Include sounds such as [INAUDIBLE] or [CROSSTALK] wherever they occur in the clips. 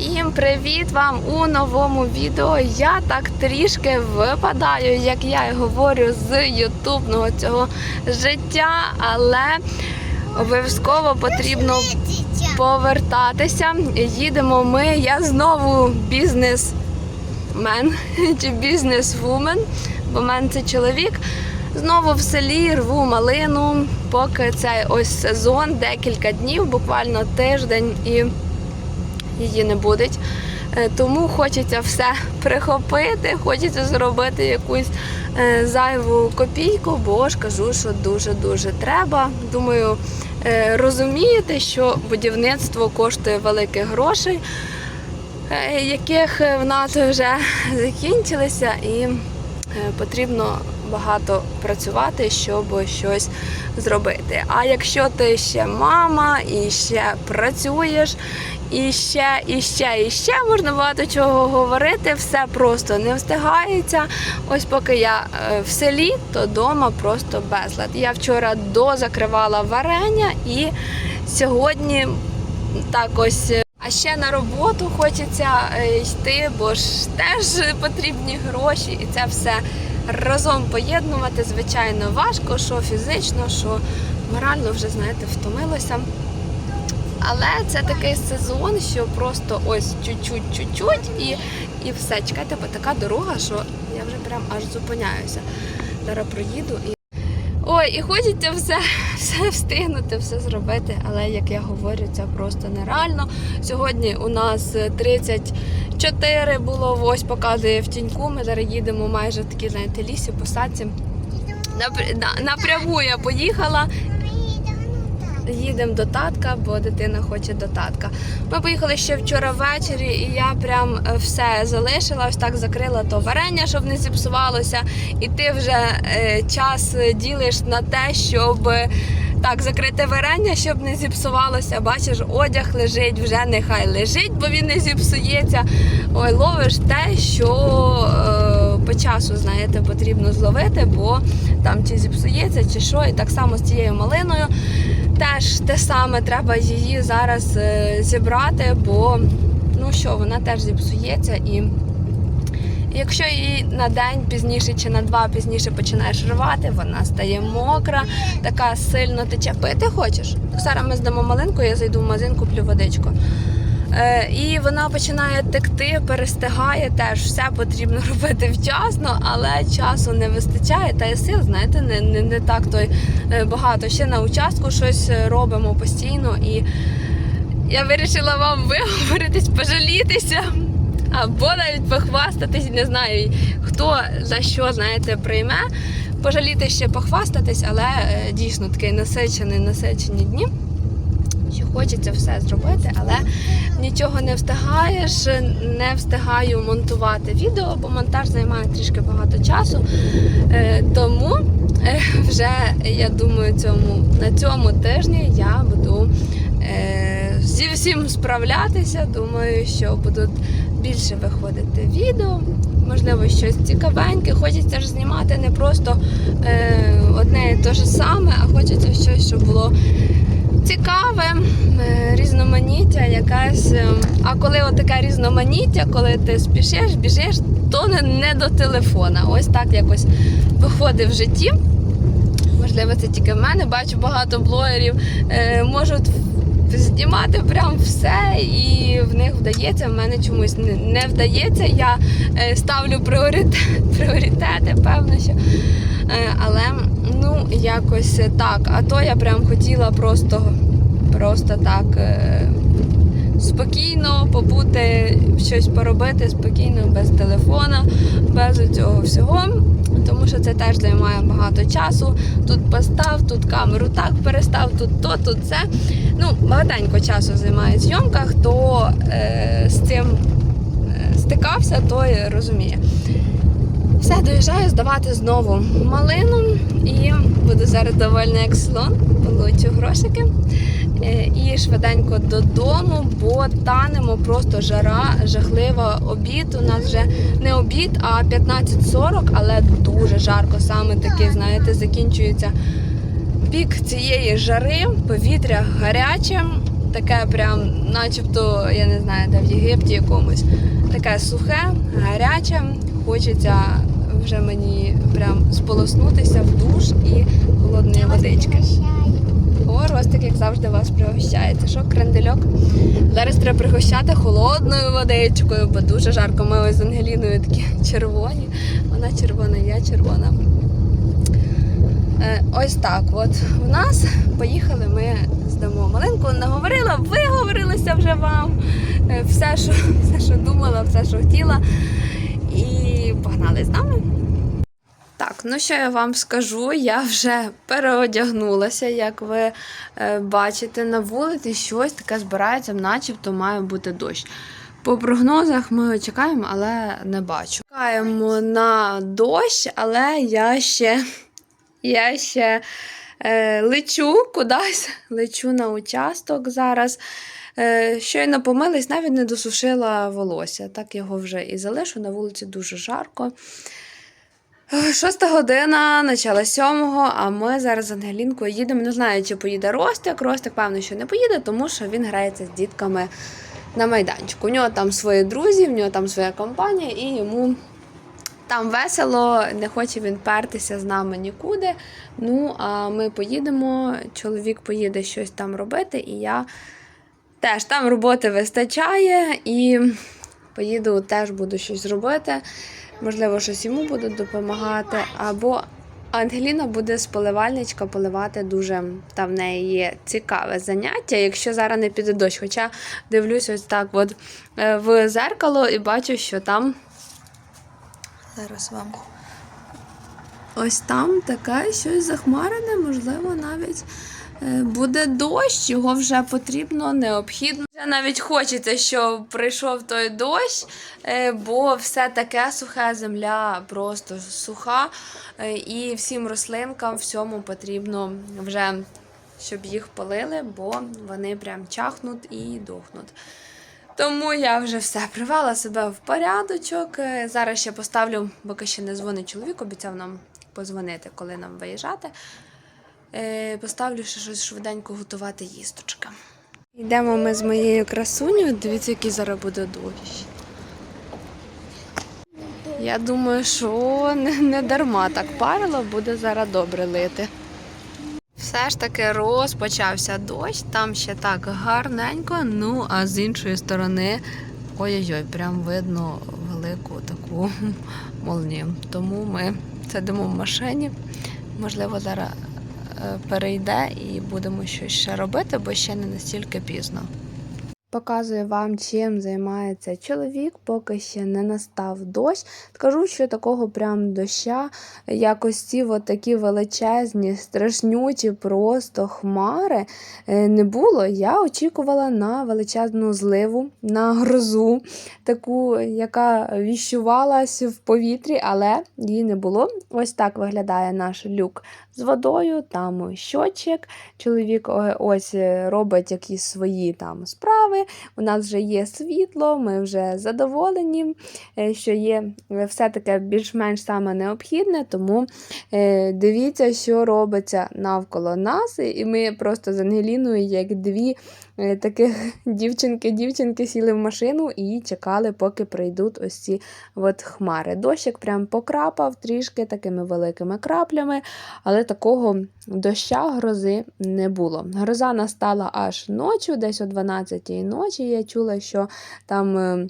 Всім привіт вам у новому відео. Я так трішки випадаю, як я і говорю, з ютубного цього життя, але обов'язково потрібно повертатися. Їдемо ми. Я знову бізнесмен [LAUGHS] чи бізнесвумен, бо в мене це чоловік. Знову в селі рву малину, поки цей ось сезон, декілька днів, буквально тиждень і її не буде. Е, Тому хочеться все [LAUGHS] прихопити, хочеться зробити якусь е, зайву копійку, бо ж кажу, що дуже-дуже треба. Думаю, е, розумієте, що будівництво коштує великих грошей, яких в нас вже закінчилися, і потрібно багато працювати, щоб щось зробити. А якщо ти ще мама і ще працюєш, і ще, і ще, і ще можна багато чого говорити, все просто не встигається. Ось поки я е, в селі, то вдома просто безлад. Я вчора дозакривала варення і сьогодні так ось. е, А ще на роботу хочеться е, йти, бо ж теж потрібні гроші, і це все разом поєднувати, звичайно, важко, що фізично, що морально вже, знаєте, втомилося. Але це такий сезон, що просто ось чуть-чуть, чуть-чуть і, і все. Чекайте, бо така дорога, що я вже прям аж зупиняюся. Зараз проїду і. Ой, і хочеться все, все встигнути, все зробити, але як я говорю, це просто нереально. Сьогодні у нас 34 було, ось показує в тіньку. Ми зараз їдемо майже в такій, знаєте, лісі, посадці. Напр- на- Напряму я поїхала. Їдемо до татка, бо дитина хоче до татка. Ми поїхали ще вчора ввечері, і я прям е, все залишила, ось так закрила то варення, щоб не зіпсувалося. І ти вже е, час ділиш на те, щоб е, так закрити варення, щоб не зіпсувалося. Бачиш, одяг лежить, вже нехай лежить, бо він не зіпсується. Ой, ловиш те, що е, по часу, знаєте, потрібно зловити, бо там чи зіпсується, чи що. І так само з цією малиною. Теж те саме, треба її зараз е, зібрати, бо ну що, вона теж зіпсується і. Якщо її на день пізніше чи на два пізніше починаєш рвати, вона стає мокра, така сильно тече. Пити хочеш? Зараз ми здамо малинку, я зайду в магазин, куплю водичку. Е, і вона починає текти, перестигає теж. Все потрібно [LAUGHS] робити вчасно, але часу не вистачає. Та й сил, знаєте, не, не, не так то е, багато. Ще на участку щось е, робимо постійно. І я вирішила вам [LAUGHS] виговоритись, пожалітися. Або навіть похвастатись, не знаю, хто за що, знаєте, прийме. Пожаліти ще похвастатись, але дійсно такий насичений, насичені дні що хочеться все зробити, але нічого не встигаєш, не встигаю монтувати відео, бо монтаж займає трішки багато часу. Е, Тому е, вже я думаю, цьому, на цьому тижні я буду е, зі всім справлятися. Думаю, що будуть більше виходити відео. Можливо, щось цікавеньке. Хочеться ж знімати не просто е, одне і те ж саме, а хочеться щось, щоб було цікаве, е, різноманіття якась. е, А коли таке різноманіття, коли ти спішиш, біжиш, то не, до телефона. Ось так якось виходить в житті. Можливо, це тільки в мене. Бачу багато блогерів е, можуть знімати прям все, і в них вдається. В мене чомусь не, вдається. Я ставлю пріоритет, [LAUGHS] пріоритети, певно, що. Е, але ну якось так. А то я прям хотіла просто, просто так. Е, Спокійно побути, щось поробити спокійно, без телефона, без цього всього. Тому що це теж займає багато часу. Тут постав, тут камеру так перестав, тут то, тут це. Ну, багатенько часу займає зйомка. Хто е, з цим е, стикався, той розуміє. Все, доїжджаю здавати знову малину і буду зараз довольна як слон, получу грошики. Е, І швиденько додому, бо танемо просто жара, жахлива обід. У нас вже не обід, а 15.40, але дуже жарко. Саме таки, знаєте, закінчується пік цієї жари, повітря гаряче. таке прям, начебто, я не знаю, де в Єгипті якомусь. Таке сухе, гаряче. Хочеться вже мені прям сполоснутися в душ і холодної водички. О, Ростик, як завжди, вас пригощає. Це що, крендельок? Зараз треба пригощати холодною водичкою, бо дуже жарко. Ми ось з Ангеліною такі [LAUGHS] червоні. Вона червона, я червона. Е, Ось так. От в нас поїхали. Ми здамо малинку. Наговорила, виговорилася вже вам. Е, Все, що, [LAUGHS] все, що думала, все, що хотіла. І погнали з нами. Так, ну що я вам скажу, я вже переодягнулася, як ви е, бачите, на вулиці щось таке збирається, начебто має бути дощ. По прогнозах ми чекаємо, але не бачу. Чекаємо на дощ, але я ще, я ще лечу кудись, [LAUGHS] лечу на участок зараз. Е, щойно помились, навіть не досушила волосся. Так його вже і залишу. На вулиці дуже жарко. Шоста година, начало сьомого, а ми зараз з Ангелінкою їдемо. Не знаю, чи поїде Ростик. Ростик, певно, що не поїде, тому що він грається з дітками на майданчику. У нього там свої друзі, в нього там своя компанія, і йому там весело, не хоче він пертися з нами нікуди. Ну, а ми поїдемо, чоловік поїде щось там робити, і я теж там роботи вистачає, і поїду, теж буду щось робити. Можливо, щось йому буду допомагати. Або Ангеліна буде з поливальничка поливати дуже там в неї є цікаве заняття, якщо зараз не піде дощ. Хоча дивлюсь ось так от е, в зеркало і бачу, що там. Зараз вам. Ось там таке щось захмарене, можливо, навіть е, буде дощ, його вже потрібно, необхідно. Вже навіть хочеться, щоб прийшов той дощ, е, бо все таке сухе, земля просто суха, е, і всім рослинкам всьому потрібно вже, щоб їх полили, бо вони прям чахнуть і дохнуть. Тому я вже все привела себе в порядочок. Е, Зараз ще поставлю, поки ще не дзвонить чоловік, обіцяв нам позвонити, коли нам виїжджати. Е, Поставлю ще щось швиденько готувати їсточка. Йдемо ми з моєю красунею. Дивіться, який зараз буде дощ. Я думаю, що не, дарма так парило, буде зараз добре лити. Все ж таки розпочався дощ, там ще так гарненько, ну а з іншої сторони, ой-ой-ой, прям видно велику таку [LAUGHS] молнію. Тому ми сидимо в машині. Можливо, зараз е, перейде і будемо щось ще робити, бо ще не настільки пізно. Показую вам, чим займається чоловік, поки ще не настав дощ. Скажу, що такого прям доща, якось ці такі величезні, страшнючі просто хмари е, не було. Я очікувала на величезну зливу, на грозу, таку, яка віщувалась в повітрі, але її не було. Ось так виглядає наш люк з водою, там щочик. Чоловік е, ось е, робить якісь свої там справи. У нас вже є світло, ми вже задоволені, е, що є е, все таке більш-менш саме необхідне, тому е, дивіться, що робиться навколо нас. І ми просто з Ангеліною, як дві таких [LAUGHS] дівчинки-дівчинки, сіли в машину і чекали, поки прийдуть ось ці от хмари. Дощик прям покрапав трішки такими великими краплями, але такого доща грози не було. Гроза настала аж ночі, десь о 12-й ночі. Я чула, що там. е,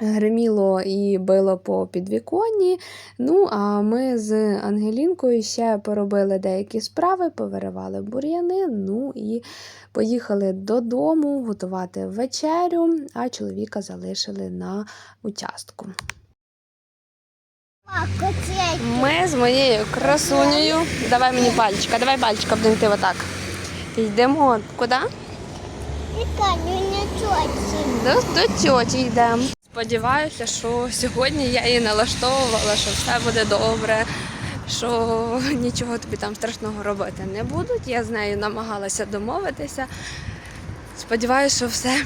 Гриміло і било по підвіконні. Ну, а ми з Ангелінкою ще поробили деякі справи, повиривали бур'яни, ну і поїхали додому готувати вечерю, а чоловіка залишили на участку. Ми з моєю красунею. Давай мені пальчика, давай пальчика будемо йти отак. Йдемо куди? До, до тьоті йдемо. Сподіваюся, що сьогодні я її налаштовувала, що все буде добре, що нічого тобі там страшного робити не будуть. Я з нею намагалася домовитися. Сподіваюся, що все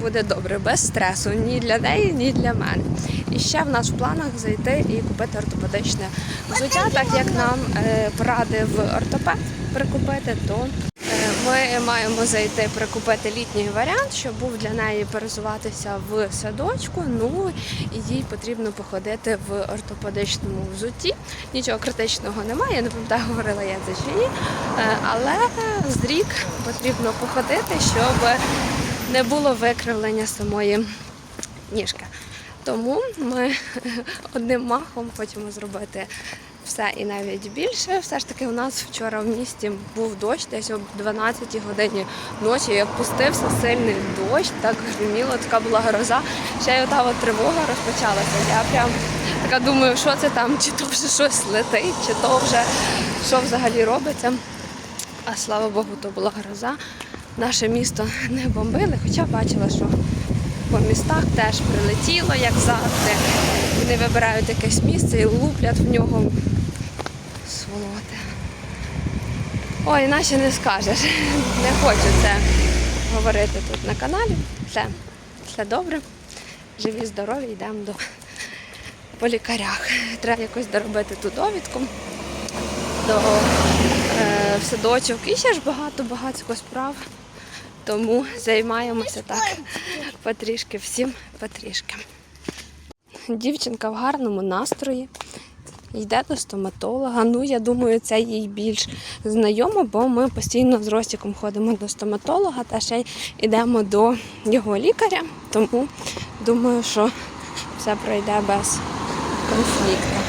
буде добре, без стресу ні для неї, ні для мене. І ще в нас в планах зайти і купити ортопедичне взуття, так як нам е, порадив ортопед прикупити, то ми маємо зайти прикупити літній варіант, щоб був для неї пересуватися в садочку. Ну і їй потрібно походити в ортопедичному взутті. Нічого критичного немає, я не пам'ятаю, говорила я це чи ні. Е, Але з рік потрібно походити, щоб не було викривлення самої ніжки. Тому ми [LAUGHS] одним махом хочемо зробити все і навіть більше. Все ж таки, у нас вчора в місті був дощ, десь об 12 годині ночі. Як пустився сильний дощ, так гриміло, така була гроза. Ще й ота от тривога розпочалася. Я прям така думаю, що це там, чи то вже щось летить, чи то вже що взагалі робиться. А слава Богу, то була гроза. Наше місто не бомбили, хоча бачила, що по містах теж прилетіло, як завжди. Вони вибирають якесь місце і луплять в нього сволоти. Ой, наче не скажеш. [LAUGHS] Не хочу це говорити тут на каналі. Все, все добре. Живі, здорові, йдемо до по лікарях. Треба якось доробити ту довідку до е, в садочок. І ще ж багато-багато справ. Тому займаємося так потрішки, всім потрішки. Дівчинка в гарному настрої. Йде до стоматолога. Ну, я думаю, це їй більш знайомо, бо ми постійно з Ростіком ходимо до стоматолога та ще й йдемо до його лікаря. Тому думаю, що все пройде без конфлікту.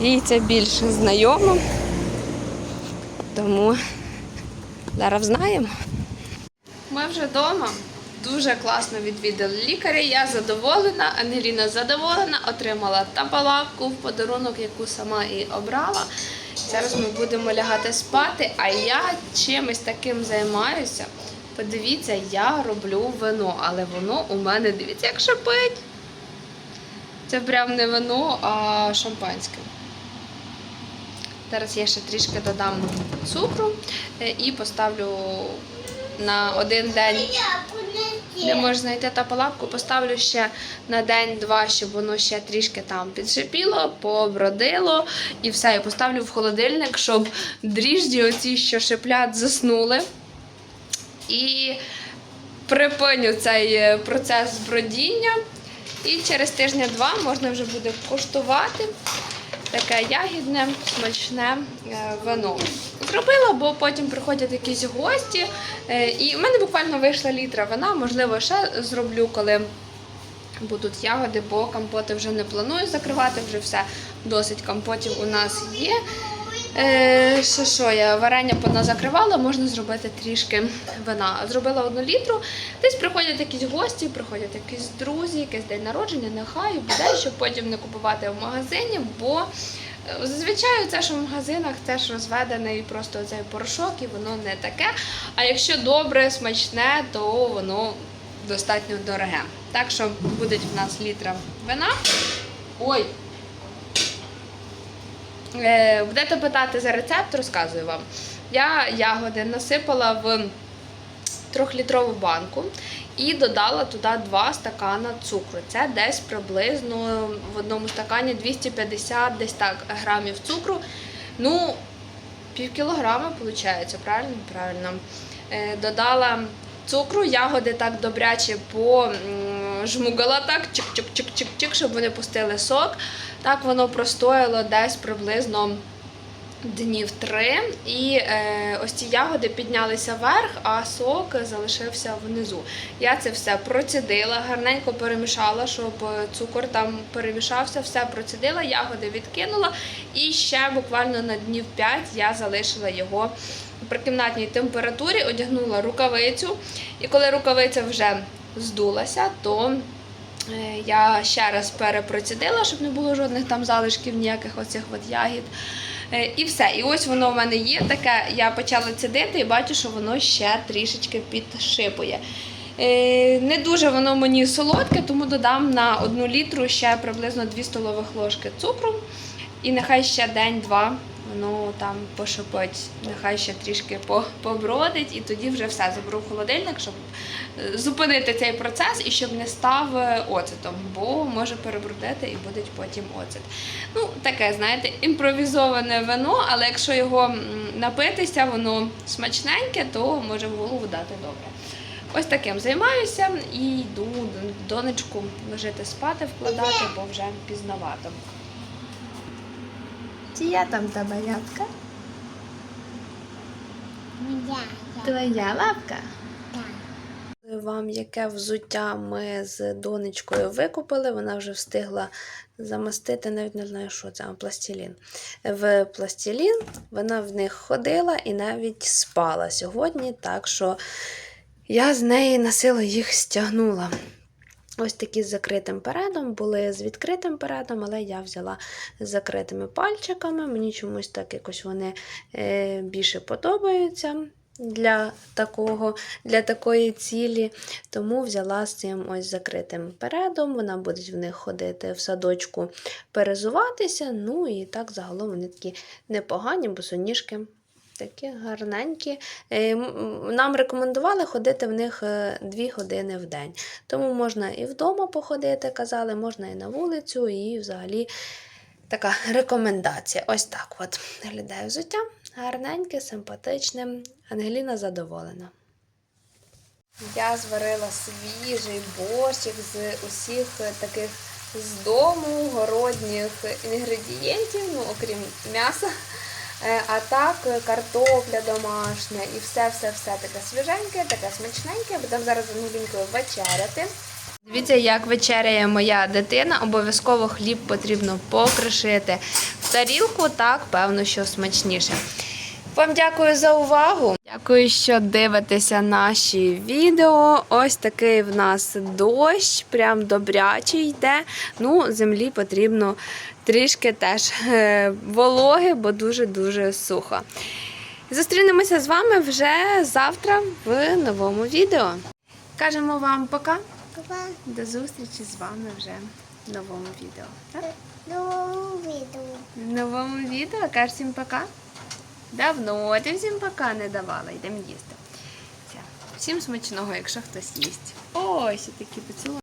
Їй це більш знайомо. Тому зараз знаємо. Ми вже вдома. Дуже класно відвідали лікаря. Я задоволена. Ангеліна задоволена, отримала табалавку в подарунок, яку сама і обрала. Зараз ми будемо лягати спати, а я чимось таким займаюся. Подивіться, я роблю вино, але воно у мене, дивіться, як шипить. Це прям не вино, а шампанське. Зараз я ще трішки додам цукру е, і поставлю на один день. Не можу знайти та палапку, поставлю ще на день-два, щоб воно ще трішки там підшипіло, побродило і все. І поставлю в холодильник, щоб дріжджі, оці, що шиплять, заснули. І припиню цей е, процес бродіння. І через тижня-два можна вже буде коштувати таке ягідне, смачне е, вино. Зробила, бо потім приходять якісь гості. е, І в мене буквально вийшла літра вина, можливо, ще зроблю, коли будуть ягоди, бо компоти вже не планую закривати, вже все досить компотів у нас є. Е, що, що я варення позакривала, можна зробити трішки вина. Зробила одну літру. Десь приходять якісь гості, приходять якісь друзі, якийсь день народження, нехай буде, щоб потім не купувати в магазині, бо е, зазвичай це, що в магазинах, це ж розведений просто цей порошок, і воно не таке. А якщо добре, смачне, то воно достатньо дороге. Так що буде в нас літра вина. Ой, Будете питати за рецепт, розказую вам. Я ягоди насипала в трьохлітрову банку і додала туди 2 стакана цукру. Це десь приблизно в одному стакані 250 десь так грамів цукру. Ну, пів кілограма виходить, правильно? Правильно. Е, Додала цукру, ягоди так добряче пожмугала так, чик-чик-чик-чик-чик, щоб вони пустили сок. Так воно простояло десь приблизно днів три. І е, ось ці ягоди піднялися вверх, а сок залишився внизу. Я це все процідила, гарненько перемішала, щоб цукор там перемішався, все процідила, ягоди відкинула. І ще буквально на днів 5 я залишила його при кімнатній температурі, одягнула рукавицю. І коли рукавиця вже здулася, то Е, Я ще раз перепроцідила, щоб не було жодних там залишків, ніяких оцих от ягід. Е, І все. І ось воно в мене є таке. Я почала цідити і бачу, що воно ще трішечки підшипує. Е, Не дуже воно мені солодке, тому додам на одну літру ще приблизно 2 столових ложки цукру. І нехай ще день-два воно там пошипить, нехай ще трішки побродить, і тоді вже все заберу в холодильник, щоб е, зупинити цей процес і щоб не став е, оцетом, бо може перебродити і буде потім оцет. Ну, таке, знаєте, імпровізоване вино, але якщо його напитися, воно смачненьке, то може в голову дати добре. Ось таким займаюся і йду донечку ложити спати, вкладати, бо вже пізновато. Чи я там та малятка? Твоя лапка? Вам яке взуття ми з донечкою викупили, вона вже встигла замастити, навіть не знаю, що це, а, пластилін. В пластилін вона в них ходила і навіть спала сьогодні, так що я з неї на силу їх стягнула. Ось такі з закритим передом, були з відкритим передом, але я взяла з закритими пальчиками. Мені чомусь так якось вони е, більше подобаються для такого, для такої цілі. Тому взяла з цим ось закритим передом. Вона буде в них ходити в садочку, перезуватися. Ну і так загалом вони такі непогані, босоніжки. Такі гарненькі. Е, Нам рекомендували ходити в них 2 години в день. Тому можна і вдома походити, казали, можна і на вулицю, і взагалі така рекомендація. Ось так от виглядає взуття. Гарненьке, симпатичне. Ангеліна задоволена. Я зварила свіжий борщик з усіх таких з дому городніх інгредієнтів, ну окрім м'яса. Е, А так е, картопля домашня і все-все-все таке свіженьке, таке смачненьке. Будемо зараз з вечеряти. Дивіться, як вечеряє моя дитина. Обов'язково хліб потрібно покришити в тарілку, так певно, що смачніше. Вам дякую за увагу. Дякую, що дивитеся наші відео. Ось такий в нас дощ, прям добрячий йде. Ну, землі потрібно трішки теж е, вологи, бо дуже-дуже сухо. Зустрінемося з вами вже завтра в новому відео. Кажемо вам пока. До зустрічі з вами вже в новому відео. Так? В новому відео кажеш всім пока. Давно ти всім пока не давала, йдемо їсти. Всім смачного, якщо хтось їсть. Ось такі поцілунки.